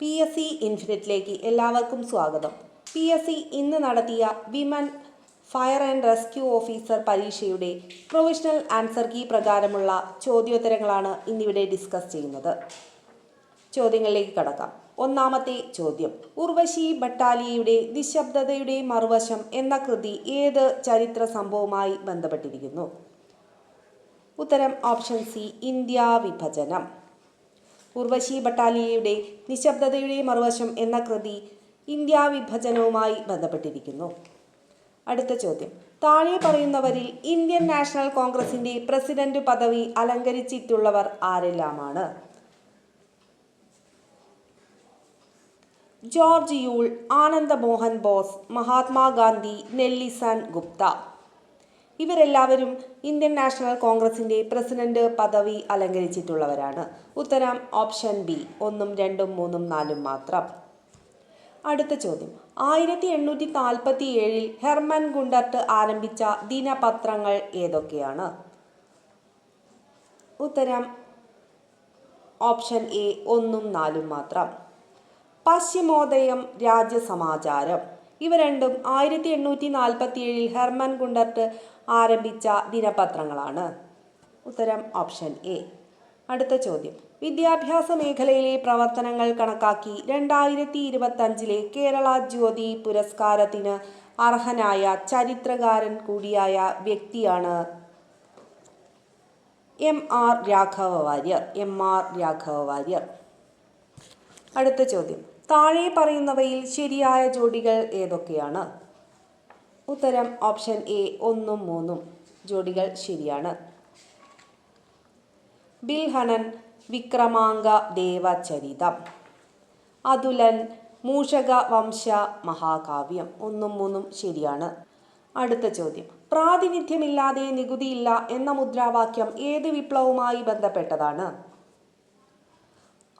P S C ഇൻഫിനിറ്റിലേക്ക് എല്ലാവർക്കും സ്വാഗതം. പി എസ് സി ഇന്ന് നടത്തിയ women fire and rescue officer പരീക്ഷയുടെ പ്രൊവിഷണൽ ആൻസർ കീ പ്രകാരമുള്ള ചോദ്യോത്തരങ്ങളാണ് ഇന്നിവിടെ ഡിസ്കസ് ചെയ്യുന്നത്. ചോദ്യങ്ങളിലേക്ക് കടക്കാം. ഒന്നാമത്തെ ചോദ്യം. ഉർവശി ഭട്ടാലിയുടെ നിശബ്ദതയുടെ മറുവശം എന്ന കൃതി ഏത് ചരിത്ര സംഭവവുമായി ബന്ധപ്പെട്ടിരിക്കുന്നു? ഉത്തരം ഓപ്ഷൻ സി ഇന്ത്യ വിഭജനം. ഉർവശി ബട്ടാലിയയുടെ നിശബ്ദതയുടെ മറുവശം എന്ന കൃതി ഇന്ത്യ വിഭജനവുമായി ബന്ധപ്പെട്ടിരിക്കുന്നു. അടുത്ത ചോദ്യം. താഴെ പറയുന്നവരിൽ ഇന്ത്യൻ നാഷണൽ കോൺഗ്രസിന്റെ പ്രസിഡന്റ് പദവി അലങ്കരിച്ചിട്ടുള്ളവർ ആരെല്ലാമാണ്? George Yule Ananda Mohan Bose Mahatma Gandhi Nellie Sen Gupta. ഇവരെല്ലാവരും ഇന്ത്യൻ നാഷണൽ കോൺഗ്രസിന്റെ പ്രസിഡന്റ് പദവി അലങ്കരിച്ചിട്ടുള്ളവരാണ്. ഉത്തരം ഓപ്ഷൻ ബി ഒന്നും രണ്ടും മൂന്നും നാലും മാത്രം. അടുത്ത ചോദ്യം. ആയിരത്തി എണ്ണൂറ്റി നാൽപ്പത്തി ഏഴിൽ ഹെർമൻ ഗുണ്ടർട്ട് ആരംഭിച്ച ദിനപത്രങ്ങൾ ഏതൊക്കെയാണ്? ഉത്തരം ഓപ്ഷൻ എ ഒന്നും നാലും മാത്രം. പശ്ചിമോദയം രാജ്യസമാചാരം. ഇവ രണ്ടും ആയിരത്തി എണ്ണൂറ്റി നാൽപ്പത്തി ഏഴിൽ ഹെർമൻ ഗുണ്ടർട്ട് ആരംഭിച്ച ദിനപത്രങ്ങളാണ്. ഉത്തരം ഓപ്ഷൻ എ. അടുത്ത ചോദ്യം. വിദ്യാഭ്യാസ മേഖലയിലെ പ്രവർത്തനങ്ങൾ കണക്കാക്കി രണ്ടായിരത്തി ഇരുപത്തഞ്ചിലെ കേരള ജ്യോതി പുരസ്കാരത്തിന് അർഹനായ ചരിത്രകാരൻ കൂടിയായ വ്യക്തിയാണ് M R Raghava Warrier M R Raghava Warrier അടുത്ത ചോദ്യം. താഴെ പറയുന്നവയിൽ ശരിയായ ജോഡികൾ ഏതൊക്കെയാണ്? ഉത്തരം ഓപ്ഷൻ എ ഒന്നും മൂന്നും. ജോഡികൾ ശരിയാണ്. ബിൽഹണൻ വിക്രമാംഗ ദേവചരിതം. അതുലൻ മൂഷക വംശ മഹാകാവ്യം. ഒന്നും മൂന്നും ശരിയാണ്. അടുത്ത ചോദ്യം. പ്രാതിനിധ്യമില്ലാതെ നികുതിയില്ല എന്ന മുദ്രാവാക്യം ഏത് വിപ്ലവവുമായി ബന്ധപ്പെട്ടതാണ്?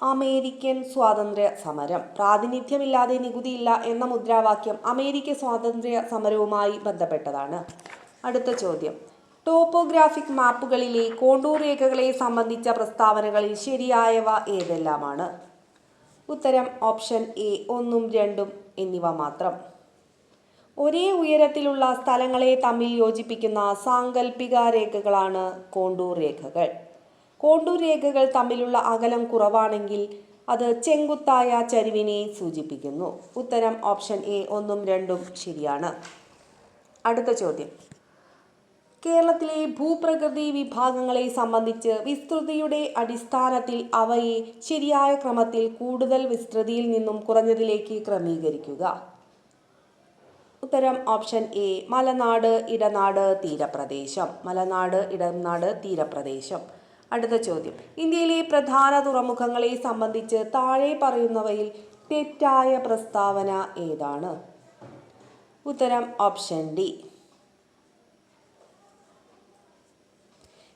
അമേരിക്കൻ സ്വാതന്ത്ര്യ സമരം പ്രാതിനിധ്യമില്ലാതെ നികുതിയില്ല എന്ന മുദ്രാവാക്യം അമേരിക്ക സ്വാതന്ത്ര്യ സമരവുമായി ബന്ധപ്പെട്ടതാണ്. അടുത്ത ചോദ്യം. ടോപ്പോഗ്രാഫിക് മാപ്പുകളിലെ കോണ്ടൂർ രേഖകളെ സംബന്ധിച്ച പ്രസ്താവനകളിൽ ശരിയായവ ഏതെല്ലാമാണ്? ഉത്തരം ഓപ്ഷൻ എ ഒന്നും രണ്ടും എന്നിവ മാത്രം. ഒരേ ഉയരത്തിലുള്ള സ്ഥലങ്ങളെ തമ്മിൽ യോജിപ്പിക്കുന്ന സാങ്കല്പിക രേഖകളാണ് കോണ്ടൂർ രേഖകൾ. കോണ്ടൂർ രേഖകൾ തമ്മിലുള്ള അകലം കുറവാണെങ്കിൽ അത് ചെങ്കുത്തായ ചരിവിനെ സൂചിപ്പിക്കുന്നു. ഉത്തരം ഓപ്ഷൻ എ ഒന്നും രണ്ടും ശരിയാണ്. അടുത്ത ചോദ്യം. കേരളത്തിലെ ഭൂപ്രകൃതി വിഭാഗങ്ങളെ സംബന്ധിച്ച് വിസ്തൃതിയുടെ അടിസ്ഥാനത്തിൽ അവയെ ശരിയായ ക്രമത്തിൽ കൂടുതൽ വിസ്തൃതിയിൽ നിന്നും കുറഞ്ഞതിലേക്ക് ക്രമീകരിക്കുക. ഉത്തരം ഓപ്ഷൻ എ മലനാട് ഇടനാട് തീരപ്രദേശം. മലനാട് ഇടനാട് തീരപ്രദേശം. അടുത്ത ചോദ്യം. ഇന്ത്യയിലെ പ്രധാന തുറമുഖങ്ങളെ സംബന്ധിച്ച് താഴെ പറയുന്നവയിൽ തെറ്റായ പ്രസ്താവന ഏതാണ്? ഉത്തരം ഓപ്ഷൻ ഡി.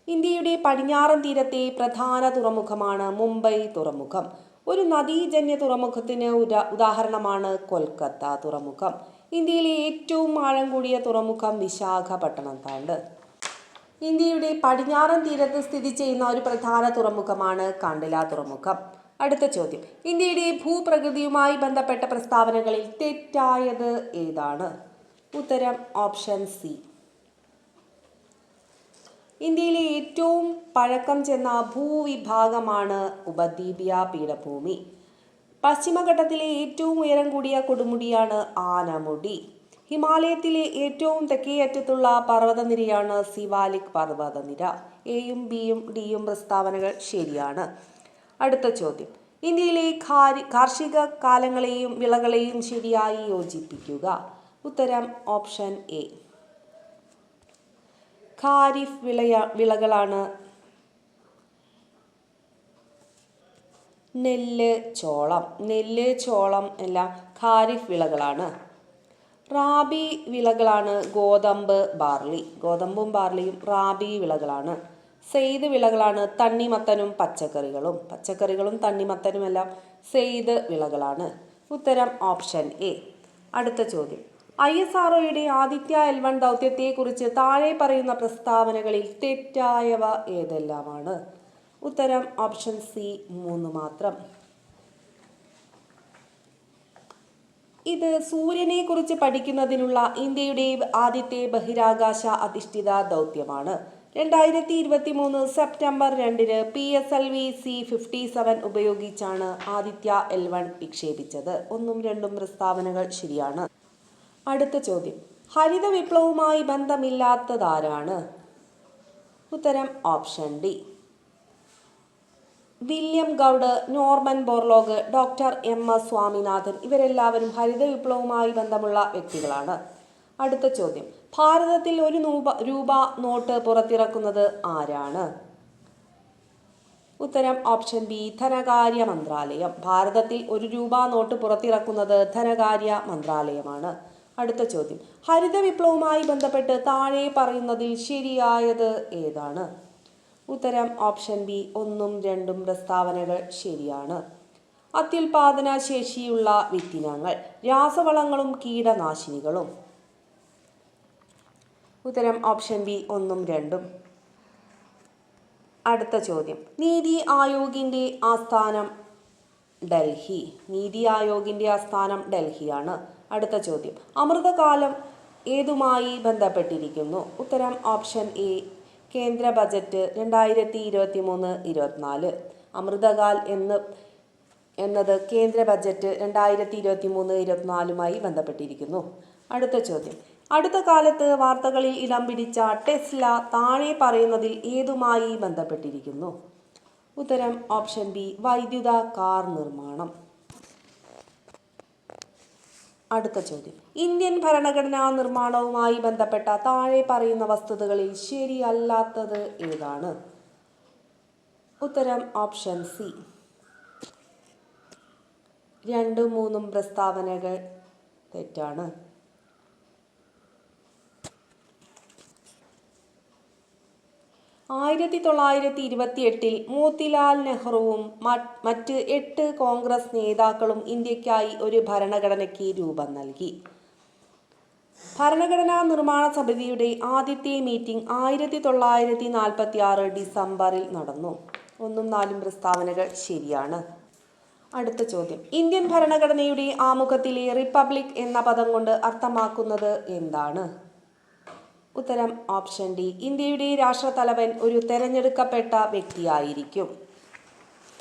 ഇന്ത്യയുടെ പടിഞ്ഞാറൻ തീരത്തെ പ്രധാന തുറമുഖമാണ് മുംബൈ തുറമുഖം. ഒരു നദീജന്യ തുറമുഖത്തിന് ഉദാ ഉദാഹരണമാണ് കൊൽക്കത്ത തുറമുഖം. ഇന്ത്യയിലെ ഏറ്റവും ആഴം കൂടിയ തുറമുഖം വിശാഖപട്ടണത്താണ് ഇന്ത്യയുടെ പടിഞ്ഞാറൻ തീരത്ത് സ്ഥിതി ചെയ്യുന്ന ഒരു പ്രധാന തുറമുഖമാണ് കണ്ടില തുറമുഖം. അടുത്ത ചോദ്യം. ഇന്ത്യയുടെ ഭൂപ്രകൃതിയുമായി ബന്ധപ്പെട്ട പ്രസ്താവനകളിൽ തെറ്റായത് ഏതാണ്? ഉത്തരം ഓപ്ഷൻ സി. ഇന്ത്യയിലെ ഏറ്റവും പഴക്കം ചെന്ന ഭൂവിഭാഗമാണ് ഉപദ്വീപിയ പീഠഭൂമി. പശ്ചിമഘട്ടത്തിലെ ഏറ്റവും ഉയരം കൂടിയ കൊടുമുടിയാണ് ആനമുടി. ഹിമാലയത്തിലെ ഏറ്റവും തെക്കേയറ്റത്തുള്ള പർവതനിരയാണ് സിവാലിക് പർവതനിര. എയും ബിയും ഡിയും പ്രസ്താവനകൾ ശരിയാണ്. അടുത്ത ചോദ്യം. ഇന്ത്യയിലെ കാർഷിക കാലങ്ങളെയും വിളകളെയും ശരിയായി യോജിപ്പിക്കുക. ഉത്തരം ഓപ്ഷൻ എ. ഖാരിഫ് വിളയ വിളകളാണ് നെല്ല് ചോളം. നെല്ല് ചോളം എല്ലാം ഖാരിഫ് വിളകളാണ്. റാബി വിളകളാണ് ഗോതമ്പ് ബാർലി. ഗോതമ്പും ബാർലിയും റാബി വിളകളാണ്. സെയ്ത് വിളകളാണ് തണ്ണിമത്തനും പച്ചക്കറികളും. പച്ചക്കറികളും തണ്ണിമത്തനും എല്ലാം സെയ്ത് വിളകളാണ്. ഉത്തരം ഓപ്ഷൻ എ. അടുത്ത ചോദ്യം. ഐ എസ് ആർ ഒയുടെ ആദിത്യ എൽ വൺ ദൗത്യത്തെക്കുറിച്ച് താഴെ പറയുന്ന പ്രസ്താവനകളിൽ തെറ്റായവ ഏതെല്ലാമാണ്? ഉത്തരം ഓപ്ഷൻ സി മൂന്ന് മാത്രം. ഇത് സൂര്യനെ കുറിച്ച് പഠിക്കുന്നതിനുള്ള ഇന്ത്യയുടെ ആദ്യത്തെ ബഹിരാകാശ അധിഷ്ഠിത ദൗത്യമാണ്. രണ്ടായിരത്തി ഇരുപത്തി മൂന്ന് സെപ്റ്റംബർ രണ്ടിന് P S L V C fifty seven ഉപയോഗിച്ചാണ് ആദിത്യ എൽ വൺ വിക്ഷേപിച്ചത്. ഒന്നും രണ്ടും പ്രസ്താവനകൾ ശരിയാണ്. അടുത്ത ചോദ്യം. ഹരിത വിപ്ലവവുമായി ബന്ധമില്ലാത്തതാരാണ്? ഉത്തരം option D. William Gaud Norman Borlaug doctor M S Swaminathan ഇവരെല്ലാവരും ഹരിത വിപ്ലവവുമായി ബന്ധമുള്ള വ്യക്തികളാണ്. അടുത്ത ചോദ്യം. ഭാരതത്തിൽ ഒരു രൂപ രൂപ നോട്ട് പുറത്തിറക്കുന്നത് ആരാണ്? ഉത്തരം ഓപ്ഷൻ ബി ധനകാര്യ മന്ത്രാലയം. ഭാരതത്തിൽ ഒരു രൂപ നോട്ട് പുറത്തിറക്കുന്നത് ധനകാര്യ മന്ത്രാലയമാണ്. അടുത്ത ചോദ്യം. ഹരിത വിപ്ലവവുമായി ബന്ധപ്പെട്ട് താഴെ പറയുന്നതിൽ ശരിയായത് ഏതാണ്? ഉത്തരം ഓപ്ഷൻ ബി ഒന്നും രണ്ടും പ്രസ്താവനകൾ ശരിയാണ്. അത്യുൽപാദന ശേഷിയുള്ള വിത്തിനങ്ങൾ രാസവളങ്ങളും കീടനാശിനികളും. ഉത്തരം ഓപ്ഷൻ ബി ഒന്നും രണ്ടും. അടുത്ത ചോദ്യം. നീതി ആയോഗിന്റെ ആസ്ഥാനം ഡൽഹി. നീതി ആയോഗിന്റെ ആസ്ഥാനം ഡൽഹിയാണ്. അടുത്ത ചോദ്യം. അമൃതകാലം ഏതുമായി ബന്ധപ്പെട്ടിരിക്കുന്നു? ഉത്തരം ഓപ്ഷൻ എ കേന്ദ്ര ബജറ്റ് രണ്ടായിരത്തി ഇരുപത്തി മൂന്ന് ഇരുപത്തിനാല്. അമൃതകാൽ എന്ന് എന്നത് കേന്ദ്ര ബജറ്റ് രണ്ടായിരത്തി ഇരുപത്തി മൂന്ന് ഇരുപത്തിനാലുമായി ബന്ധപ്പെട്ടിരിക്കുന്നു. അടുത്ത ചോദ്യം. അടുത്ത കാലത്ത് വാർത്തകളിൽ ഇടം പിടിച്ച ടെസ്ല താഴെ പറയുന്നതിൽ ഏതുമായി ബന്ധപ്പെട്ടിരിക്കുന്നു? ഉത്തരം ഓപ്ഷൻ ബി വൈദ്യുത കാർ നിർമ്മാണം. അടുത്ത ചോദ്യം. ഇന്ത്യൻ ഭരണഘടനാ നിർമ്മാണവുമായി ബന്ധപ്പെട്ട താഴെ പറയുന്ന വസ്തുതകളിൽ ശരിയല്ലാത്തത് ഏതാണ്? ഉത്തരം ഓപ്ഷൻ സി. രണ്ടും മൂന്നും പ്രസ്താവനകൾ തെറ്റാണ്. ആയിരത്തി തൊള്ളായിരത്തി ഇരുപത്തി എട്ടിൽ മോത്തിലാൽ നെഹ്റുവും മറ്റ് എട്ട് കോൺഗ്രസ് നേതാക്കളും ഇന്ത്യക്കായി ഒരു ഭരണഘടനയ്ക്ക് രൂപം നൽകി. ഭരണഘടനാ നിർമ്മാണ സമിതിയുടെ ആദ്യത്തെ മീറ്റിംഗ് ആയിരത്തി തൊള്ളായിരത്തി നാൽപ്പത്തി ആറ് ഡിസംബറിൽ നടന്നു. ഒന്നും നാലും പ്രസ്താവനകൾ ശരിയാണ്. അടുത്ത ചോദ്യം. ഇന്ത്യൻ ഭരണഘടനയുടെ ആമുഖത്തിലെ റിപ്പബ്ലിക് എന്ന പദം കൊണ്ട് അർത്ഥമാക്കുന്നത് എന്താണ്? ഉത്തരം ഓപ്ഷൻ ഡി. ഇന്ത്യയുടെ രാഷ്ട്രതലവൻ ഒരു തെരഞ്ഞെടുക്കപ്പെട്ട വ്യക്തിയായിരിക്കും.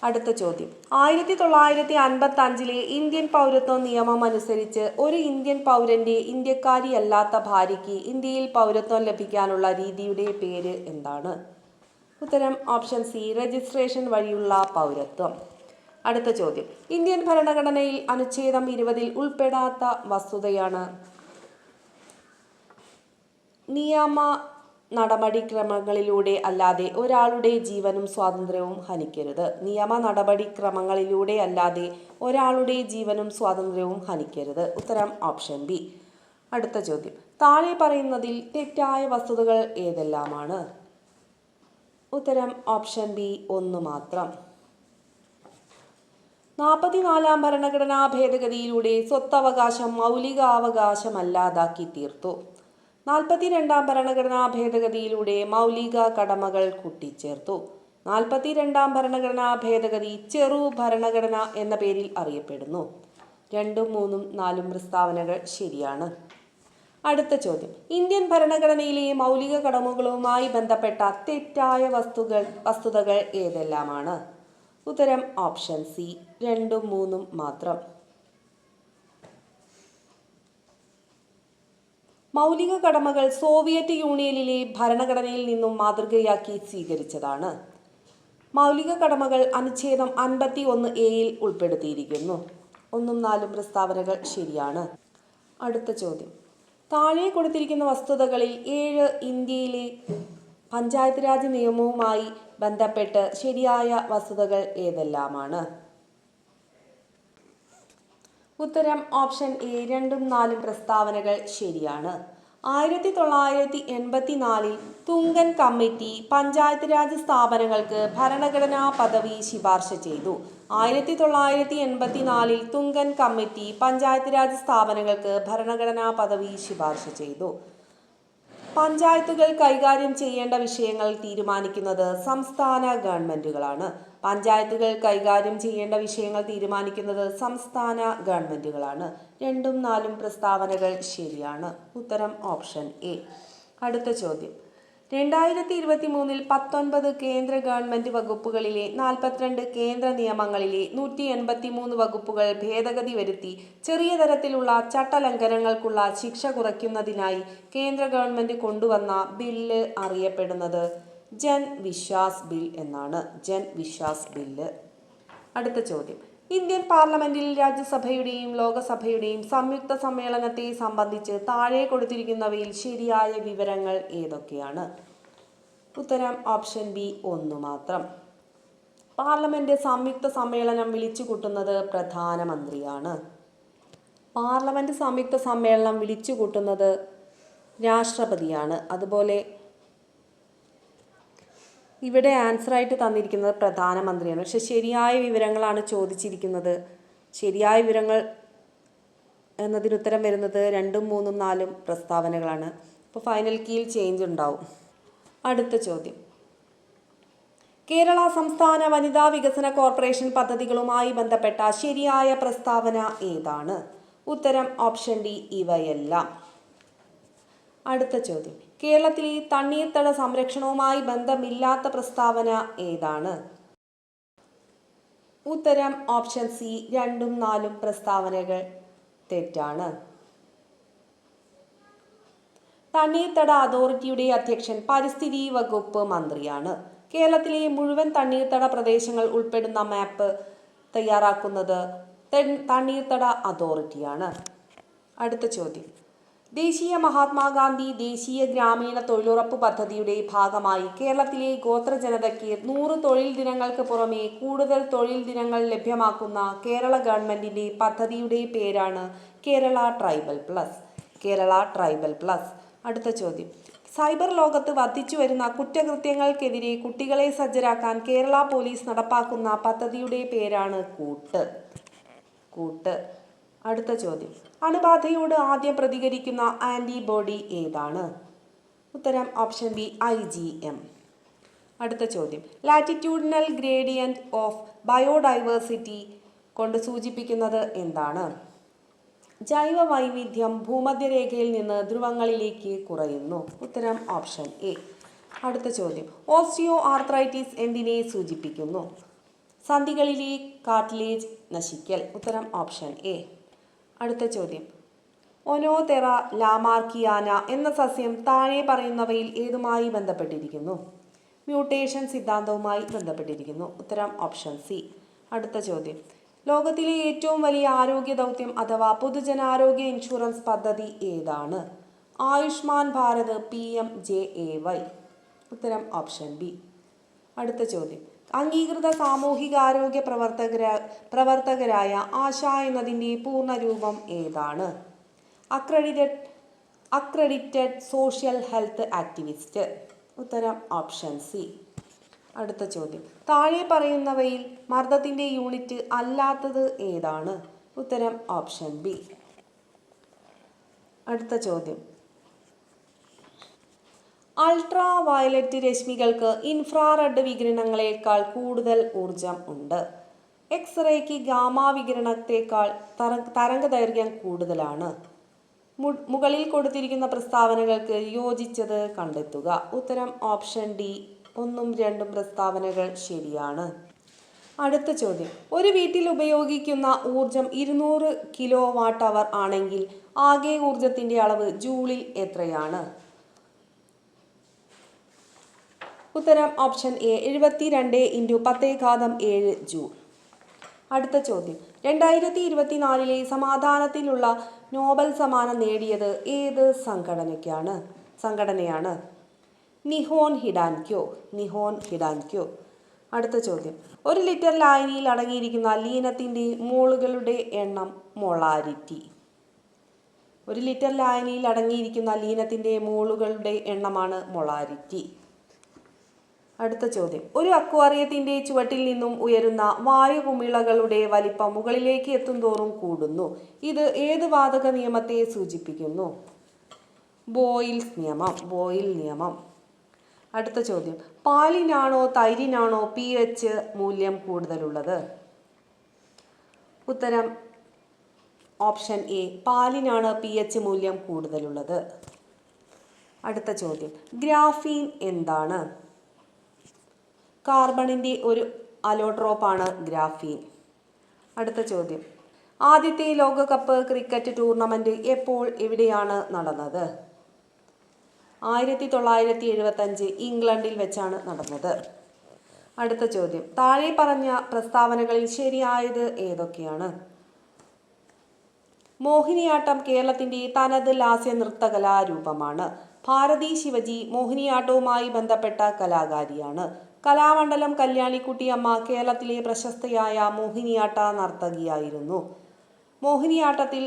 അടുത്ത ചോദ്യം. ആയിരത്തി തൊള്ളായിരത്തി അൻപത്തി അഞ്ചിലെ ഇന്ത്യൻ പൗരത്വ നിയമം അനുസരിച്ച് ഒരു ഇന്ത്യൻ പൗരന്റെ ഇന്ത്യക്കാരിയല്ലാത്ത ഭാര്യയ്ക്ക് ഇന്ത്യയിൽ പൗരത്വം ലഭിക്കാനുള്ള രീതിയുടെ പേര് എന്താണ്? ഉത്തരം ഓപ്ഷൻ സി. രജിസ്ട്രേഷൻ വഴിയുള്ള പൗരത്വം. അടുത്ത ചോദ്യം. ഇന്ത്യൻ ഭരണഘടനയിൽ അനുച്ഛേദം ഇരുപതിൽ ഉൾപ്പെടാത്ത വസ്തുതയാണ് നിയമ നടപടിക്രമങ്ങളിലൂടെ അല്ലാതെ ഒരാളുടെ ജീവനും സ്വാതന്ത്ര്യവും ഹനിക്കരുത്. നിയമ നടപടിക്രമങ്ങളിലൂടെ അല്ലാതെ ഒരാളുടെ ജീവനും സ്വാതന്ത്ര്യവും ഹനിക്കരുത്. ഉത്തരം ഓപ്ഷൻ ബി. അടുത്ത ചോദ്യം. താഴെ പറയുന്നതിൽ തെറ്റായ വസ്തുതകൾ ഏതെല്ലാമാണ്? ഉത്തരം ഓപ്ഷൻ ബി ഒന്ന് മാത്രം. നാൽപ്പത്തിനാലാം ഭരണഘടനാ ഭേദഗതിയിലൂടെ സ്വത്തവകാശം മൗലികാവകാശമല്ലാതാക്കി തീർത്തു. നാൽപ്പത്തിരണ്ടാം ഭരണഘടനാ ഭേദഗതിയിലൂടെ മൗലിക കടമകൾ കൂട്ടിച്ചേർത്തു. നാൽപ്പത്തിരണ്ടാം ഭരണഘടനാ ഭേദഗതി ചെറു ഭരണഘടന എന്ന പേരിൽ അറിയപ്പെടുന്നു. രണ്ടും മൂന്നും നാലും പ്രസ്താവനകൾ ശരിയാണ്. അടുത്ത ചോദ്യം. ഇന്ത്യൻ ഭരണഘടനയിലെ മൗലിക കടമകളുമായി ബന്ധപ്പെട്ട തെറ്റായ വസ്തുകൾ വസ്തുതകൾ ഏതെല്ലാമാണ്? ഉത്തരം ഓപ്ഷൻ സി രണ്ടും മൂന്നും മാത്രം. മൗലിക കടമകൾ സോവിയറ്റ് യൂണിയനിലെ ഭരണഘടനയിൽ നിന്നും മാതൃകയാക്കി സ്വീകരിച്ചതാണ്. മൗലിക കടമകൾ അനുച്ഛേദം അൻപത്തി ഒന്ന് എയിൽ ഉൾപ്പെടുത്തിയിരിക്കുന്നു. ഒന്നും നാലും പ്രസ്താവനകൾ ശരിയാണ്. അടുത്ത ചോദ്യം. താഴെ കൊടുത്തിരിക്കുന്ന വസ്തുതകളിൽ ഏഴ് ഇന്ത്യയിലെ പഞ്ചായത്ത് രാജ് നിയമവുമായി ബന്ധപ്പെട്ട് ശരിയായ വസ്തുതകൾ ഏതെല്ലാമാണ്? ഉത്തരം ഓപ്ഷൻ എ രണ്ടും നാലും പ്രസ്താവനകൾ ശരിയാണ്. ആയിരത്തി തൊള്ളായിരത്തി എൺപത്തി നാലിൽ തുങ്കൻ കമ്മിറ്റി പഞ്ചായത്ത് രാജ് സ്ഥാപനങ്ങൾക്ക് ഭരണഘടനാ പദവി ശുപാർശ ചെയ്തു. ആയിരത്തി തൊള്ളായിരത്തി എൺപത്തി നാലിൽ തുങ്കൻ കമ്മിറ്റി പഞ്ചായത്ത് രാജ് സ്ഥാപനങ്ങൾക്ക് ഭരണഘടനാ പദവി ശുപാർശ ചെയ്തു. പഞ്ചായത്തുകൾ കൈകാര്യം ചെയ്യേണ്ട വിഷയങ്ങൾ തീരുമാനിക്കുന്നത് സംസ്ഥാന ഗവൺമെന്റുകളാണ്. പഞ്ചായത്തുകൾ കൈകാര്യം ചെയ്യേണ്ട വിഷയങ്ങൾ തീരുമാനിക്കുന്നത് സംസ്ഥാന ഗവൺമെന്റുകളാണ്. രണ്ടും നാലും പ്രസ്താവനകൾ ശരിയാണ്. ഉത്തരം ഓപ്ഷൻ എ. അടുത്ത ചോദ്യം. രണ്ടായിരത്തി ഇരുപത്തി മൂന്നിൽ പത്തൊൻപത് കേന്ദ്ര ഗവൺമെന്റ് വകുപ്പുകളിലെ നാൽപ്പത്തിരണ്ട് കേന്ദ്ര നിയമങ്ങളിലെ നൂറ്റി എൺപത്തി മൂന്ന് വകുപ്പുകൾ ഭേദഗതി വരുത്തി ചെറിയ തരത്തിലുള്ള ചട്ടലംഘനങ്ങൾക്കുള്ള ശിക്ഷ കുറയ്ക്കുന്നതിനായി കേന്ദ്ര ഗവൺമെന്റ് കൊണ്ടുവന്ന ബില്ല് അറിയപ്പെടുന്നത്. ജൻ വിശ്വാസ് ബിൽ എന്നാണ്. ജൻ വിശ്വാസ് ബില്ല്. അടുത്ത ചോദ്യം. ഇന്ത്യൻ പാർലമെന്റിൽ രാജ്യസഭയുടെയും ലോകസഭയുടെയും സംയുക്ത സമ്മേളനത്തെ സംബന്ധിച്ച് താഴെ കൊടുത്തിരിക്കുന്നവയിൽ ശരിയായ വിവരങ്ങൾ ഏതൊക്കെയാണ്? ഉത്തരം ഓപ്ഷൻ ബി ഒന്ന് മാത്രം. പാർലമെന്റ് സംയുക്ത സമ്മേളനം വിളിച്ചു കൂട്ടുന്നത് പ്രധാനമന്ത്രിയാണ്. പാർലമെന്റ് സംയുക്ത സമ്മേളനം വിളിച്ചു കൂട്ടുന്നത് രാഷ്ട്രപതിയാണ്. അതുപോലെ ഇവിടെ ആൻസർ ആയിട്ട് തന്നിരിക്കുന്നത് പ്രധാനമന്ത്രിയാണ്. പക്ഷെ ശരിയായ വിവരങ്ങളാണ് ചോദിച്ചിരിക്കുന്നത്. ശരിയായ വിവരങ്ങൾ എന്നതിന് ഉത്തരം വരുന്നത് രണ്ടും മൂന്നും നാലും പ്രസ്താവനകളാണ്. അപ്പോൾ ഫൈനൽ കീയിൽ ചേഞ്ച് ഉണ്ടാവും. അടുത്ത ചോദ്യം. കേരള സംസ്ഥാന വനിതാ വികസന കോർപ്പറേഷൻ പദ്ധതികളുമായി ബന്ധപ്പെട്ട ശരിയായ പ്രസ്താവന ഏതാണ്? ഉത്തരം ഓപ്ഷൻ ഡി ഇവയെല്ലാം. അടുത്ത ചോദ്യം. കേരളത്തിലെ തണ്ണീർത്തട സംരക്ഷണവുമായി ബന്ധമില്ലാത്ത പ്രസ്താവന ഏതാണ്? ഉത്തരം ഓപ്ഷൻ സി രണ്ടും നാലും പ്രസ്താവനകൾ തെറ്റാണ്. തണ്ണീർത്തട അതോറിറ്റിയുടെ അധ്യക്ഷൻ പരിസ്ഥിതി വകുപ്പ് മന്ത്രിയാണ്. കേരളത്തിലെ മുഴുവൻ തണ്ണീർത്തട പ്രദേശങ്ങൾ ഉൾപ്പെടുന്ന മാപ്പ് തയ്യാറാക്കുന്നത് തണ്ണീർത്തട അതോറിറ്റിയാണ്. അടുത്ത ചോദ്യം. ദേശീയ മഹാത്മാഗാന്ധി ദേശീയ ഗ്രാമീണ തൊഴിലുറപ്പ് പദ്ധതിയുടെ ഭാഗമായി കേരളത്തിലെ ഗോത്ര ജനതയ്ക്ക് നൂറ് തൊഴിൽ ദിനങ്ങൾക്ക് പുറമെ കൂടുതൽ തൊഴിൽ ദിനങ്ങൾ ലഭ്യമാക്കുന്ന കേരള ഗവൺമെന്റിന്റെ പദ്ധതിയുടെ പേരാണ് Kerala tribal plus. Kerala tribal plus. അടുത്ത ചോദ്യം. സൈബർ ലോകത്ത് വർദ്ധിച്ചു വരുന്ന കുറ്റകൃത്യങ്ങൾക്കെതിരെ കുട്ടികളെ സജ്ജരാക്കാൻ കേരള പോലീസ് നടപ്പാക്കുന്ന പദ്ധതിയുടെ പേരാണ് കൂട്ട്. കൂട്ട്. അടുത്ത ചോദ്യം. അണുബാധയോട് ആദ്യം പ്രതികരിക്കുന്ന ആന്റിബോഡി ഏതാണ്? ഉത്തരം option B I G M. അടുത്ത ചോദ്യം. ലാറ്റിറ്റ്യൂഡിനൽ ഗ്രേഡിയന്റ് ഓഫ് ബയോഡൈവേഴ്സിറ്റി കൊണ്ട് സൂചിപ്പിക്കുന്നത് എന്താണ്? ജൈവ വൈവിധ്യം ഭൂമധ്യരേഖയിൽ നിന്ന് ധ്രുവങ്ങളിലേക്ക് കുറയുന്നു. ഉത്തരം ഓപ്ഷൻ എ. അടുത്ത ചോദ്യം. ഓസ്റ്റിയോ ആർത്രൈറ്റിസ് എന്തിനെ സൂചിപ്പിക്കുന്നു? സന്ധികളിലെ കാർട്ടിലേജ് നശിക്കൽ. ഉത്തരം ഓപ്ഷൻ എ. അടുത്ത ചോദ്യം. ഒനോതെറ ലാമാർക്കിയാന എന്ന സസ്യം താഴെ പറയുന്നവയിൽ ഏതുമായി ബന്ധപ്പെട്ടിരിക്കുന്നു? മ്യൂട്ടേഷൻ സിദ്ധാന്തവുമായി ബന്ധപ്പെട്ടിരിക്കുന്നു ഉത്തരം ഓപ്ഷൻ സി. അടുത്ത ചോദ്യം. ലോകത്തിലെ ഏറ്റവും വലിയ ആരോഗ്യ ദൗത്യം അഥവാ പൊതുജനാരോഗ്യ ഇൻഷുറൻസ് പദ്ധതി ഏതാണ്? Ayushman Bharat P M J A Y ഉത്തരം ഓപ്ഷൻ ബി. അടുത്ത ചോദ്യം. അംഗീകൃത സാമൂഹികാരോഗ്യ പ്രവർത്തകര പ്രവർത്തകരായ ആശ എന്നതിന്റെ പൂർണരൂപം ഏതാണ്? Accredited accredited social health activist ഉത്തരം ഓപ്ഷൻ സി അടുത്ത ചോദ്യം. താഴെ പറയുന്നവയിൽ മർദ്ദത്തിന്റെ യൂണിറ്റ് അല്ലാത്തത് ഏതാണ്? ഉത്തരം ഓപ്ഷൻ ബി അടുത്ത ചോദ്യം. അൾട്രാ വയലറ്റ് രശ്മികൾക്ക് ഇൻഫ്രാറെഡ് വികിരണങ്ങളേക്കാൾ കൂടുതൽ ഊർജം ഉണ്ട്. എക്സ്റേക്ക് ഗാമ വികിരണത്തേക്കാൾ തര- തരംഗദൈർഘ്യം കൂടുതലാണ്. മുകളിൽ കൊടുത്തിരിക്കുന്ന പ്രസ്താവനകൾക്ക് യോജിച്ചത് കണ്ടെത്തുക. ഉത്തരം ഓപ്ഷൻ ഡി ഒന്നും രണ്ടും പ്രസ്താവനകൾ ശരിയാണ്. അടുത്ത ചോദ്യം. ഒരു വീട്ടിൽ ഉപയോഗിക്കുന്ന ഊർജം ഇരുന്നൂറ് കിലോ വാട്ട് അവർ ആണെങ്കിൽ ആകെ ഊർജത്തിന്റെ അളവ് ജൂളിൽ എത്രയാണ്? ഉത്തരം ഓപ്ഷൻ എ എഴുപത്തി രണ്ട് ഇന്റു പത്തേഘാതം ഏഴ് ജൂൾ. അടുത്ത ചോദ്യം. രണ്ടായിരത്തി ഇരുപത്തിനാലിലെ സമാധാനത്തിലുള്ള നോബൽ സമ്മാനം നേടിയത് ഏത് സംഘടനയ്ക്കാണ്? സംഘടനയാണ് നിഹോൺ ഹിഡാൻക്യോ. നിഹോൺ ഹിഡാൻക്യോ. അടുത്ത ചോദ്യം. ഒരു ലിറ്റർ ലായനിയിൽ അടങ്ങിയിരിക്കുന്ന ലീനത്തിന്റെ മോളുകളുടെ എണ്ണം മൊളാരിറ്റി. ഒരു ലിറ്റർ ലായനിയിൽ അടങ്ങിയിരിക്കുന്ന ലീനത്തിന്റെ മോളുകളുടെ എണ്ണമാണ് മൊളാരിറ്റി. അടുത്ത ചോദ്യം. ഒരു അക്വാറിയത്തിന്റെ ചുവട്ടിൽ നിന്നും ഉയരുന്ന വായുകുമിളകളുടെ വലിപ്പം മുകളിലേക്ക് എത്തുന്തോറും കൂടുന്നു. ഇത് ഏത് വാതക നിയമത്തെ സൂചിപ്പിക്കുന്നു? ബോയിൽസ് നിയമം ബോയിൽ നിയമം. അടുത്ത ചോദ്യം. പാലിനാണോ തൈരിനാണോ പി എച്ച് മൂല്യം കൂടുതലുള്ളത്? ഉത്തരം ഓപ്ഷൻ എ പാലിനാണ് പി എച്ച് മൂല്യം കൂടുതലുള്ളത്. അടുത്ത ചോദ്യം. ഗ്രാഫീൻ എന്താണ്? കാർബണിന്റെ ഒരു അലോട്രോപ്പാണ് ഗ്രാഫീൻ. അടുത്ത ചോദ്യം. ആദ്യത്തെ ലോകകപ്പ് ക്രിക്കറ്റ് ടൂർണമെന്റ് എപ്പോൾ എവിടെയാണ് നടന്നത്? ആയിരത്തി തൊള്ളായിരത്തി എഴുപത്തഞ്ച് ഇംഗ്ലണ്ടിൽ വെച്ചാണ് നടന്നത്. അടുത്ത ചോദ്യം. താഴെ പറഞ്ഞ പ്രസ്താവനകളിൽ ശരിയായത് ഏതൊക്കെയാണ്? മോഹിനിയാട്ടം കേരളത്തിന്റെ തനത് ലാസ്യ നൃത്ത കലാരൂപമാണ് ഭാരതി ശിവജി മോഹിനിയാട്ടവുമായി ബന്ധപ്പെട്ട കലാകാരിയാണ്. കലാമണ്ഡലം കല്യാണിക്കുട്ടിയമ്മ കേരളത്തിലെ പ്രശസ്തയായ മോഹിനിയാട്ട നർത്തകിയായിരുന്നു. മോഹിനിയാട്ടത്തിൽ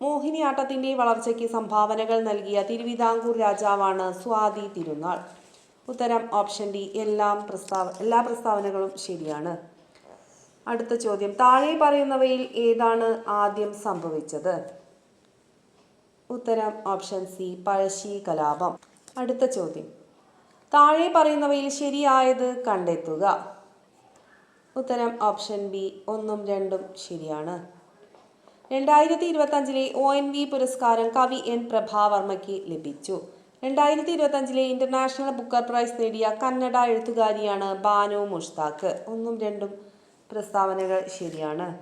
മോഹിനിയാട്ടത്തിന്റെ വളർച്ചയ്ക്ക് സംഭാവനകൾ നൽകിയ തിരുവിതാംകൂർ രാജാവാണ് സ്വാതി തിരുനാൾ. ഉത്തരം ഓപ്ഷൻ ഡി എല്ലാം പ്രസ്താവ എല്ലാ പ്രസ്താവനകളും ശരിയാണ്. അടുത്ത ചോദ്യം താഴെ പറയുന്നവയിൽ ഏതാണ് ആദ്യം സംഭവിച്ചത്? ഉത്തരം ഓപ്ഷൻ സി പഴശ്ശി കലാപം. അടുത്ത ചോദ്യം താഴെ പറയുന്നവയിൽ ശരിയായത് കണ്ടെത്തുക. ഉത്തരം ഓപ്ഷൻ ബി ഒന്നും രണ്ടും ശരിയാണ്. രണ്ടായിരത്തി ഇരുപത്തഞ്ചിലെ ഒ എൻ വി പുരസ്കാരം കവി എൻ പ്രഭാവർമ്മയ്ക്ക് ലഭിച്ചു. രണ്ടായിരത്തി ഇരുപത്തഞ്ചിലെ ഇന്റർനാഷണൽ ബുക്കർ പ്രൈസ് നേടിയ കന്നഡ എഴുത്തുകാരിയാണ് ബാനു മുഷ്താഖ് ഒന്നും രണ്ടും പ്രസ്താവനകൾ ശരിയാണ്.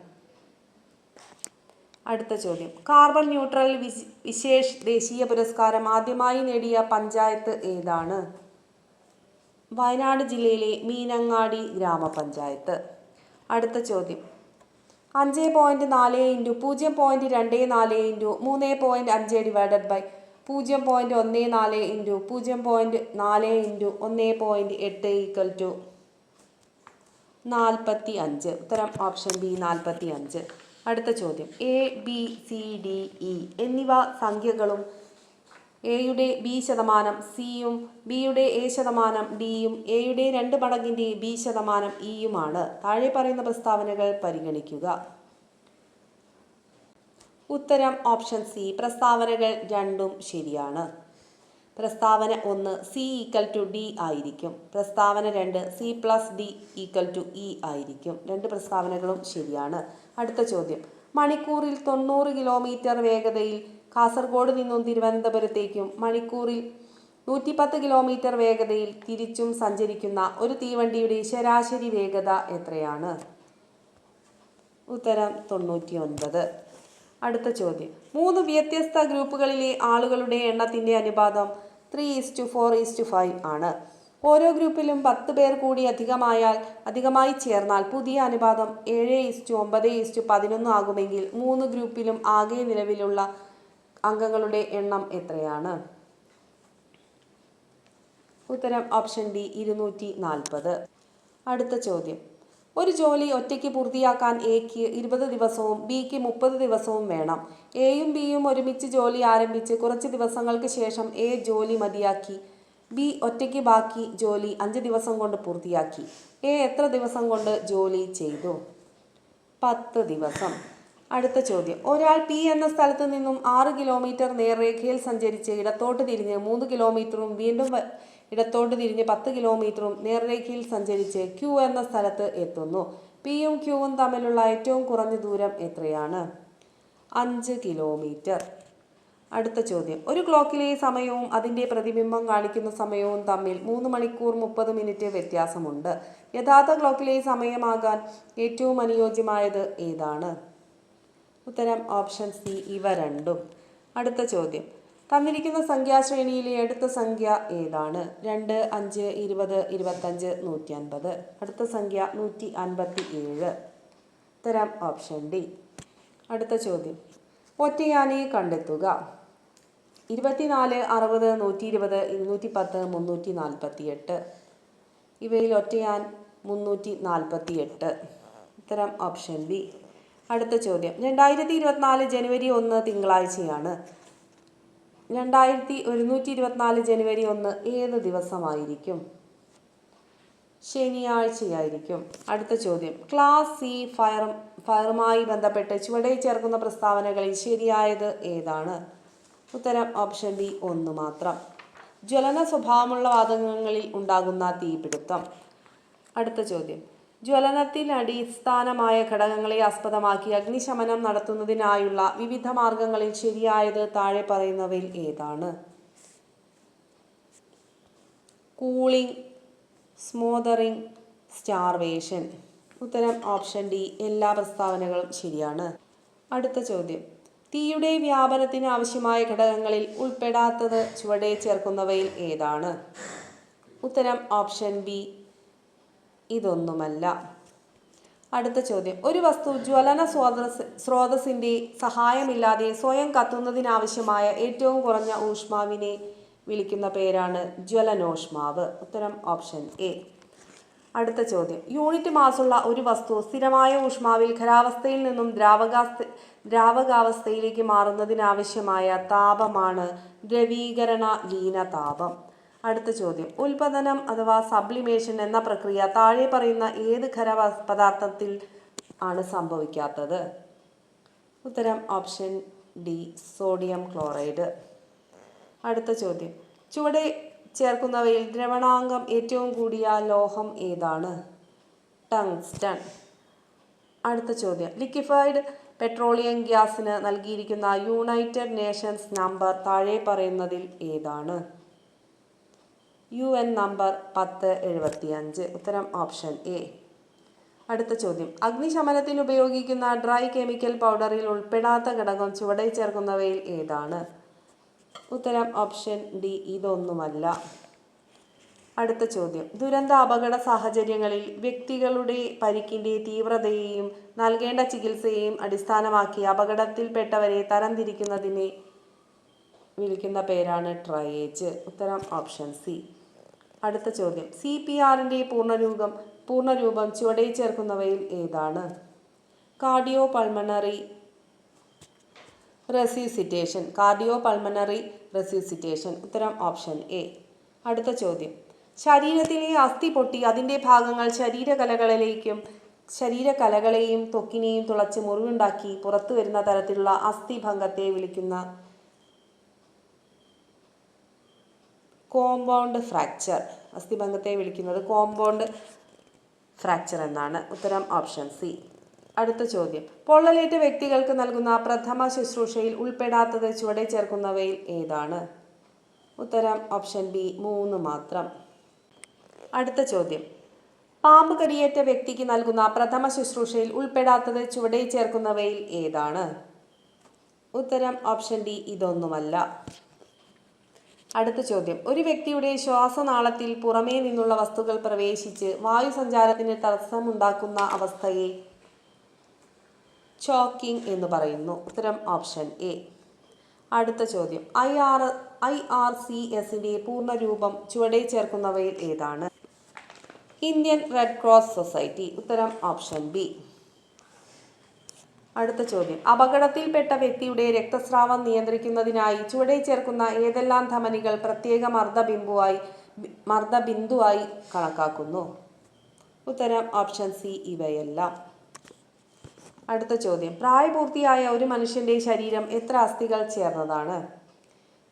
അടുത്ത ചോദ്യം. കാർബൺ ന്യൂട്രൽ വിശ്- വിശേഷ് ദേശീയ പുരസ്കാരം ആദ്യമായി നേടിയ പഞ്ചായത്ത് ഏതാണ്? വയനാട് ജില്ലയിലെ മീനങ്ങാടി ഗ്രാമപഞ്ചായത്ത്. അടുത്ത ചോദ്യം. അഞ്ച് പോയിന്റ് നാല് ഇന്റു പൂജ്യം പോയിന്റ് രണ്ട് നാല് ഇന്റു മൂന്ന് പോയിന്റ് അഞ്ച് ഡിവൈഡഡ് ബൈ പൂജ്യം പോയിന്റ് ഒന്ന് നാല് ഇന്റു പൂജ്യം പോയിന്റ് നാല് ഇന്റു ഒന്ന് പോയിന്റ് എട്ട് ഈക്വൽ ടു നാൽപ്പത്തി അഞ്ച് ഉത്തരം ഓപ്ഷൻ ബി നാൽപ്പത്തി അഞ്ച് അടുത്ത ചോദ്യം. A B C D E എന്നിവ സംഖ്യകളും എയുടെ ബി ശതമാനം സിയും ബിയുടെ എ ശതമാനം ഡിയും എയുടെ രണ്ട് മടങ്ങിന്റെ ബി ശതമാനം ഇയുമാണ് താഴെ പറയുന്ന പ്രസ്താവനകൾ പരിഗണിക്കുക. ഉത്തരം ഓപ്ഷൻ സി പ്രസ്താവനകൾ രണ്ടും ശരിയാണ്. പ്രസ്താവന ഒന്ന് സി ഈക്വൽ ടു ഡി ആയിരിക്കും. പ്രസ്താവന രണ്ട് C plus D equal to E ആയിരിക്കും. രണ്ട് പ്രസ്താവനകളും ശരിയാണ്. അടുത്ത ചോദ്യം. മണിക്കൂറിൽ തൊണ്ണൂറ് കിലോമീറ്റർ വേഗതയിൽ കാസർഗോഡ് നിന്നും തിരുവനന്തപുരത്തേക്കും മണിക്കൂറിൽ നൂറ്റിപ്പത്ത് കിലോമീറ്റർ വേഗതയിൽ തിരിച്ചും സഞ്ചരിക്കുന്ന ഒരു തീവണ്ടിയുടെ ശരാശരി വേഗത എത്രയാണ്? ഉത്തരം തൊണ്ണൂറ്റി ഒൻപത് അടുത്ത ചോദ്യം. മൂന്ന് വ്യത്യസ്ത ഗ്രൂപ്പുകളിലെ ആളുകളുടെ എണ്ണത്തിന്റെ അനുപാതം three is to four is to five ആണ്. ഓരോ ഗ്രൂപ്പിലും പത്ത് പേർ കൂടി അധികമായാൽ അധികമായി ചേർന്നാൽ പുതിയ അനുപാതം ഏഴ് ഈസ് ടു ഒമ്പത് ഈസ് ടു പതിനൊന്ന് ആകുമെങ്കിൽ മൂന്ന് ഗ്രൂപ്പിലും ആകെ നിലവിലുള്ള അംഗങ്ങളുടെ എണ്ണം എത്രയാണ്? ഉത്തരം ഓപ്ഷൻ ഡി ഇരുന്നൂറ്റി നാൽപ്പത് അടുത്ത ചോദ്യം. ഒരു ജോലി ഒറ്റയ്ക്ക് പൂർത്തിയാക്കാൻ എക്ക് ഇരുപത് ദിവസവും ബിക്ക് മുപ്പത് ദിവസവും വേണം. എയും ബിയും ഒരുമിച്ച് ജോലി ആരംഭിച്ച് കുറച്ച് ദിവസങ്ങൾക്ക് ശേഷം എ ജോലി മതിയാക്കി. ബി ഒറ്റയ്ക്ക് ബാക്കി ജോലി അഞ്ച് ദിവസം കൊണ്ട് പൂർത്തിയാക്കി. എ എത്ര ദിവസം കൊണ്ട് ജോലി ചെയ്തു? പത്ത് ദിവസം. അടുത്ത ചോദ്യം. ഒരാൾ പി എന്ന സ്ഥലത്ത് നിന്നും ആറ് കിലോമീറ്റർ നേർരേഖയിൽ സഞ്ചരിച്ച് ഇടത്തോട്ട് തിരിഞ്ഞ് മൂന്ന് കിലോമീറ്ററും വീണ്ടും ഇടത്തോട്ട് തിരിഞ്ഞ് പത്ത് കിലോമീറ്ററും നേർരേഖയിൽ സഞ്ചരിച്ച് ക്യൂ എന്ന സ്ഥലത്ത് എത്തുന്നു. പിയും ക്യൂവും തമ്മിലുള്ള ഏറ്റവും കുറഞ്ഞ ദൂരം എത്രയാണ്? അഞ്ച് കിലോമീറ്റർ. അടുത്ത ചോദ്യം. ഒരു ക്ലോക്കിലെ സമയവും അതിന്റെ പ്രതിബിംബം കാണിക്കുന്ന സമയവും തമ്മിൽ മൂന്ന് മണിക്കൂർ മുപ്പത് മിനിറ്റ് വ്യത്യാസമുണ്ട്. യഥാർത്ഥ ക്ലോക്കിലെ സമയമാകാൻ ഏറ്റവും അനുയോജ്യമായത് ഏതാണ്? ഉത്തരം ഓപ്ഷൻ സി ഇവ രണ്ടും. അടുത്ത ചോദ്യം. തന്നിരിക്കുന്ന സംഖ്യാശ്രേണിയിലെ അടുത്ത സംഖ്യ ഏതാണ്? രണ്ട് അഞ്ച് ഇരുപത് ഇരുപത്തഞ്ച് നൂറ്റി അൻപത് അടുത്ത സംഖ്യ നൂറ്റി അൻപത്തി ഏഴ് ഉത്തരം ഓപ്ഷൻ ഡി. അടുത്ത ചോദ്യം. ഒറ്റയാനെ കണ്ടെത്തുക. ഇരുപത്തിനാല് അറുപത് നൂറ്റി ഇരുപത് ഇരുന്നൂറ്റി പത്ത് മുന്നൂറ്റി നാൽപ്പത്തി എട്ട് ഇവയിൽ ഒറ്റയാൻ മുന്നൂറ്റി നാൽപ്പത്തി എട്ട് ഉത്തരം ഓപ്ഷൻ ബി. അടുത്ത ചോദ്യം. രണ്ടായിരത്തി ഇരുപത്തിനാല് ജനുവരി ഒന്ന് തിങ്കളാഴ്ചയാണ്. രണ്ടായിരത്തി ഒരുന്നൂറ്റി ഇരുപത്തിനാല് ജനുവരി ഒന്ന് ഏത് ദിവസമായിരിക്കും? ശനിയാഴ്ചയായിരിക്കും. അടുത്ത ചോദ്യം. ക്ലാസ് സി ഫയർ ഫയറുമായി ബന്ധപ്പെട്ട് ചുവടെ ചേർക്കുന്ന പ്രസ്താവനകളിൽ ശരിയായത് ഏതാണ്? ഉത്തരം ഓപ്ഷൻ ബി ഒന്ന് മാത്രം. ജ്വലന സ്വഭാവമുള്ള വാതകങ്ങളിൽ ഉണ്ടാകുന്ന തീപിടുത്തം. അടുത്ത ചോദ്യം. ജ്വലനത്തിൽ അടിസ്ഥാനമായ ഘടകങ്ങളെ ആസ്പദമാക്കി അഗ്നിശമനം നടത്തുന്നതിനായുള്ള വിവിധ മാർഗങ്ങളിൽ ശരിയായത് താഴെ പറയുന്നവയിൽ ഏതാണ്? Cooling smothering starvation. ഉത്തരം ഓപ്ഷൻ ഡി. എല്ലാ പ്രസ്താവനകളും ശരിയാണ്. അടുത്ത ചോദ്യം. തീയുടെ വ്യാപനത്തിന് ആവശ്യമായ ഘടകങ്ങളിൽ ഉൾപ്പെടാത്തത് ചുവടെ ചേർക്കുന്നവയിൽ ഏതാണ്? ഉത്തരം ഓപ്ഷൻ ബി. ഇതൊന്നുമല്ല. അടുത്ത ചോദ്യം. ഒരു വസ്തു ജ്വലന സ്രോതസ് സ്രോതസ്സിന്റെ സഹായമില്ലാതെ സ്വയം കത്തുന്നതിനാവശ്യമായ ഏറ്റവും കുറഞ്ഞ ഊഷ്മാവിനെ വിളിക്കുന്ന പേരാണ് ജ്വലനോഷ്മാവ്. ഉത്തരം ഓപ്ഷൻ എ. അടുത്ത ചോദ്യം. യൂണിറ്റ് മാസുള്ള ഒരു വസ്തു സ്ഥിരമായ ഊഷ്മാവിൽ ഖരാവസ്ഥയിൽ നിന്നും ദ്രാവകാസ്ഥ ദ്രാവകാവസ്ഥയിലേക്ക് മാറുന്നതിനാവശ്യമായ താപമാണ് ദ്രവീകരണ ലീന താപം അടുത്ത ചോദ്യം. ഉൽപാദനം അഥവാ സബ്ലിമേഷൻ എന്ന പ്രക്രിയ താഴെ പറയുന്ന ഏത് ഖര പദാർത്ഥത്തിൽ ആണ് സംഭവിക്കാത്തത്? ഉത്തരം ഓപ്ഷൻ ഡി സോഡിയം ക്ലോറൈഡ്. അടുത്ത ചോദ്യം. ചുവടെ ചേർക്കുന്നവയിൽ ദ്രവണാംഗം ഏറ്റവും കൂടിയ ലോഹം ഏതാണ്? ടങ്സ്റ്റൺ. അടുത്ത ചോദ്യം. ലിക്വിഫൈഡ് പെട്രോളിയം ഗ്യാസിന് നൽകിയിരിക്കുന്ന യുണൈറ്റഡ് നേഷൻസ് നമ്പർ താഴെ പറയുന്നതിൽ ഏതാണ്? യു എൻ നമ്പർ പത്ത് എഴുപത്തിയഞ്ച്. ഉത്തരം ഓപ്ഷൻ എ. അടുത്ത ചോദ്യം. അഗ്നിശമനത്തിന് ഉപയോഗിക്കുന്ന ഡ്രൈ കെമിക്കൽ പൗഡറിൽ ഉൾപ്പെടാത്ത ഘടകം ചുവടെ ചേർക്കുന്നവയിൽ ഏതാണ്? ഉത്തരം ഓപ്ഷൻ ഡി. ഇതൊന്നുമല്ല. അടുത്ത ചോദ്യം. ദുരന്ത അപകട സാഹചര്യങ്ങളിൽ വ്യക്തികളുടെ പരിക്കിന്റെ തീവ്രതയെയും നൽകേണ്ട ചികിത്സയെയും അടിസ്ഥാനമാക്കി അപകടത്തിൽപ്പെട്ടവരെ തരംതിരിക്കുന്നതിനെ വിളിക്കുന്ന പേരാണ് ട്രയേജ്. ഉത്തരം ഓപ്ഷൻ സി. അടുത്ത ചോദ്യം. സി പി ആറിന്റെ പൂർണരൂപം പൂർണരൂപം ചുവടെ ചേർക്കുന്നവയിൽ ഏതാണ്? Cardio pulmonary resuscitation cardio pulmonary resuscitation ഉത്തരം ഓപ്ഷൻ എ. അടുത്ത ചോദ്യം. ശരീരത്തിലെ അസ്ഥി പൊട്ടി അതിന്റെ ഭാഗങ്ങൾ ശരീരകലകളിലേക്കും ശരീരകലകളെയും തൊക്കിനെയും തുളച്ച് മുറിവുണ്ടാക്കി പുറത്തു വരുന്ന തരത്തിലുള്ള അസ്ഥിഭംഗത്തെ വിളിക്കുന്ന കോമ്പൗണ്ട് ഫ്രാക്ചർ അസ്ഥിഭംഗത്തെ വിളിക്കുന്നത് കോമ്പൗണ്ട് ഫ്രാക്ചർ എന്നാണ്. ഉത്തരം ഓപ്ഷൻ സി അടുത്ത ചോദ്യം. പൊള്ളലേറ്റ വ്യക്തികൾക്ക് നൽകുന്ന പ്രഥമ ശുശ്രൂഷയിൽ ഉൾപ്പെടാത്തത് ചുവടെ ചേർക്കുന്നവയിൽ ഏതാണ്? ഉത്തരം ഓപ്ഷൻ ബി മൂന്ന് മാത്രം. അടുത്ത ചോദ്യം. പാമ്പ് കടിയേറ്റ വ്യക്തിക്ക് നൽകുന്ന പ്രഥമ ശുശ്രൂഷയിൽ ഉൾപ്പെടാത്തത് ചുവടെ ചേർക്കുന്നവയിൽ ഏതാണ്? ഉത്തരം ഓപ്ഷൻ ഡി ഇതൊന്നുമല്ല. അടുത്ത ചോദ്യം. ഒരു വ്യക്തിയുടെ ശ്വാസനാളത്തിൽ പുറമേ നിന്നുള്ള വസ്തുക്കൾ പ്രവേശിച്ച് വായു സഞ്ചാരത്തിന് തടസ്സമുണ്ടാക്കുന്ന അവസ്ഥയെ ചോക്കിംഗ് എന്ന് പറയുന്നു. ഉത്തരം ഓപ്ഷൻ എ. അടുത്ത ചോദ്യം. I R I R C എസിന്റെ പൂർണരൂപം ചുവടെ ചേർക്കുന്നവയിൽ ഏതാണ്? Indian red cross society. ഉത്തരം ഓപ്ഷൻ ബി. അടുത്ത ചോദ്യം. അപകടത്തിൽപ്പെട്ട വ്യക്തിയുടെ രക്തസ്രാവം നിയന്ത്രിക്കുന്നതിനായി ചുവടെ ചേർക്കുന്ന ഏതെല്ലാം ധമനികൾ പ്രത്യേക മർദ്ദബിന്ദുവായി മർദ്ദബിന്ദുവായി കണക്കാക്കുന്നു? ഉത്തരം ഓപ്ഷൻ സി ഇവയെല്ലാം. അടുത്ത ചോദ്യം. പ്രായപൂർത്തിയായ ഒരു മനുഷ്യന്റെ ശരീരം എത്ര അസ്ഥികൾ ചേർന്നതാണ്?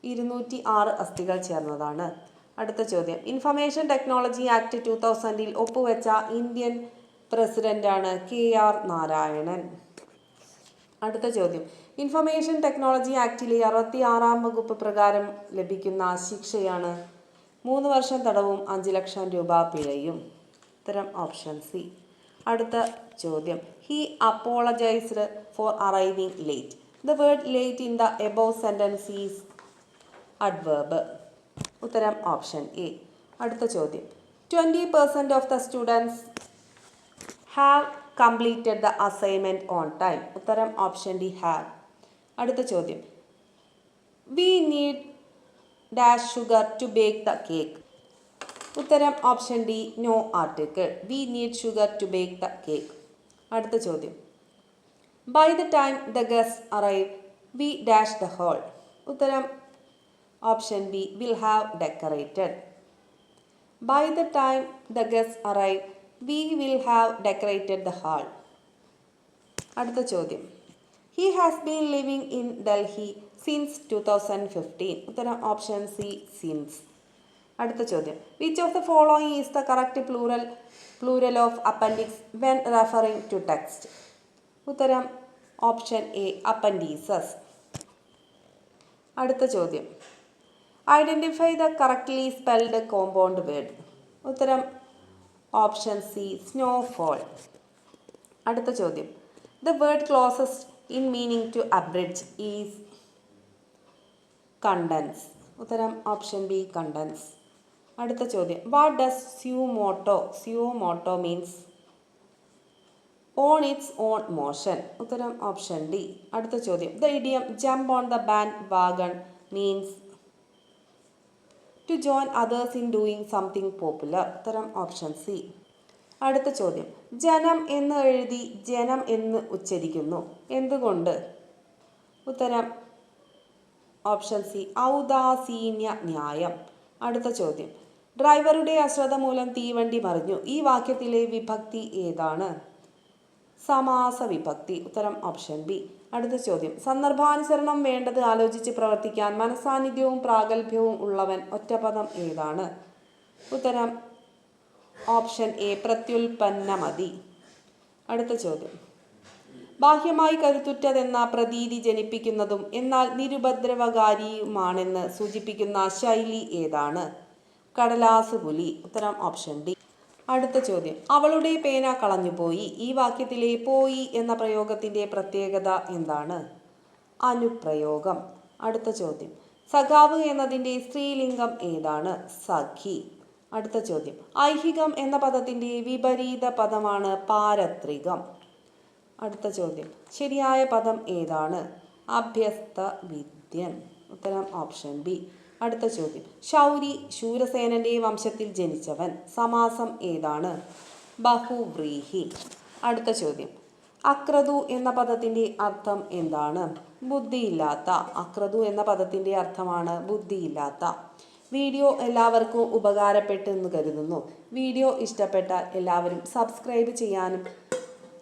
ഇരുന്നൂറ്റി ആറ് അസ്ഥികൾ ചേർന്നതാണ്. അടുത്ത ചോദ്യം. ഇൻഫർമേഷൻ ടെക്നോളജി ആക്ട് ടു തൗസൻഡിൽ ഒപ്പുവെച്ച ഇന്ത്യൻ പ്രസിഡന്റാണ് കെ ആർ നാരായണൻ. അടുത്ത ചോദ്യം. ഇൻഫർമേഷൻ ടെക്നോളജി ആക്ടിലെ അറുപത്തി ആറാം വകുപ്പ് പ്രകാരം ലഭിക്കുന്ന ശിക്ഷയാണ് മൂന്ന് വർഷം തടവും അഞ്ച് ലക്ഷം രൂപ പിഴയും. ഉത്തരം ഓപ്ഷൻ സി അടുത്ത ചോദ്യം. He apologised for arriving late the word late in the above sentence is adverb ഉത്തരം ഓപ്ഷൻ എ അടുത്ത ചോദ്യം. Twenty percent of the students have completed the assignment on time ഉത്തരം ഓപ്ഷൻ ഡി ഹാവ് അടുത്ത ചോദ്യം. We need dash sugar to bake the cake ഉത്തരം option D no article we need sugar to bake the cake അടുത്ത ചോദ്യം. By the time the guest arrive we dash the hall ഉത്തരം option B will have decorated by the time the guest arrive we will have decorated the hall അടുത്ത ചോദ്യം. He has been living in Delhi since two thousand fifteen ഉത്തരം option C since അടുത്ത ചോദ്യം. Which of the following is the correct plural plural of appendix when referring to text ഉത്തരം option A appendices അടുത്ത ചോദ്യം. Identify the correctly spelled compound word ഉത്തരം option C snowfall അടുത്ത ചോദ്യം. The word closest in meaning to abridge is condense ഉത്തരം option B condense അടുത്ത ചോദ്യം. What does suo motu suo motu means on its own motion ഉത്തരം option D അടുത്ത ചോദ്യം. The idiom jump on the bandwagon means to join others in doing something popular ഉത്തരം option C അടുത്ത ചോദ്യം. ജനം എന്ന് എഴുതി ജനം എന്ന് ഉച്ചരിക്കുന്നു. എന്തുകൊണ്ട്? ഉത്തരം ഓപ്ഷൻ സി ഔദാസീന്യ ന്യായം. അടുത്ത ചോദ്യം. ഡ്രൈവറുടെ അശ്രദ്ധ മൂലം തീവണ്ടി മറിഞ്ഞു. ഈ വാക്യത്തിലെ വിഭക്തി ഏതാണ്? സമാസ വിഭക്തി ഉത്തരം ഓപ്ഷൻ ബി. അടുത്ത ചോദ്യം. സന്ദർഭാനുസരണം വേണ്ടത് ആലോചിച്ച് പ്രവർത്തിക്കാൻ മനസാന്നിധ്യവും പ്രാഗൽഭ്യവും ഉള്ളവൻ ഒറ്റപദം ഏതാണ്? ഉത്തരം ഓപ്ഷൻ എ പ്രത്യുൽപ്പന്നമതി. അടുത്ത ചോദ്യം. ബാഹ്യമായി കരുത്തുറ്റതെന്ന പ്രതീതി ജനിപ്പിക്കുന്നതും എന്നാൽ നിരുപദ്രവകാരിയുമാണെന്ന് സൂചിപ്പിക്കുന്ന ശൈലി ഏതാണ്? കടലാസ് പുലി. ഉത്തരം ഓപ്ഷൻ ഡി. അടുത്ത ചോദ്യം. അവളുടെ പേന കളഞ്ഞുപോയി ഈ വാക്യത്തിലെ പോയി എന്ന പ്രയോഗത്തിന്റെ പ്രത്യേകത എന്താണ്? അനുപ്രയോഗം. അടുത്ത ചോദ്യം. സഖാവ് എന്നതിന്റെ സ്ത്രീലിംഗം ഏതാണ്? സഖി. അടുത്ത ചോദ്യം. ഐഹികം എന്ന പദത്തിന്റെ വിപരീത പദമാണ് പാരത്രികം. അടുത്ത ചോദ്യം. ശരിയായ പദം ഏതാണ്? അഭ്യസ്ത വിദ്യൻ ഉത്തരം ഓപ്ഷൻ ബി. അടുത്ത ചോദ്യം. ശൗരി ശൂരസേനന്റെ വംശത്തിൽ ജനിച്ചവൻ സമാസം ഏതാണ്? ബഹുവ്രീഹി. അടുത്ത ചോദ്യം. അക്രതു എന്ന പദത്തിന്റെ അർത്ഥം എന്താണ്? ബുദ്ധിയില്ലാത്ത. അക്രതു എന്ന പദത്തിന്റെ അർത്ഥമാണ് ബുദ്ധിയില്ലാത്ത. വീഡിയോ എല്ലാവർക്കും ഉപകാരപ്പെട്ടു എന്ന് കരുതുന്നു. വീഡിയോ ഇഷ്ടപ്പെട്ടാൽ എല്ലാവരും സബ്സ്ക്രൈബ് ചെയ്യാനും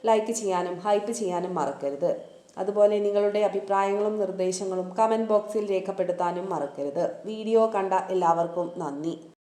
ലൈക്ക് ചെയ്യാനും ഹൈപ്പ് ചെയ്യാനും മറക്കരുത്. അതുപോലെ നിങ്ങളുടെ അഭിപ്രായങ്ങളും നിർദ്ദേശങ്ങളും കമന്റ് ബോക്സിൽ രേഖപ്പെടുത്താനും മറക്കരുത്. വീഡിയോ കണ്ട എല്ലാവർക്കും നന്ദി.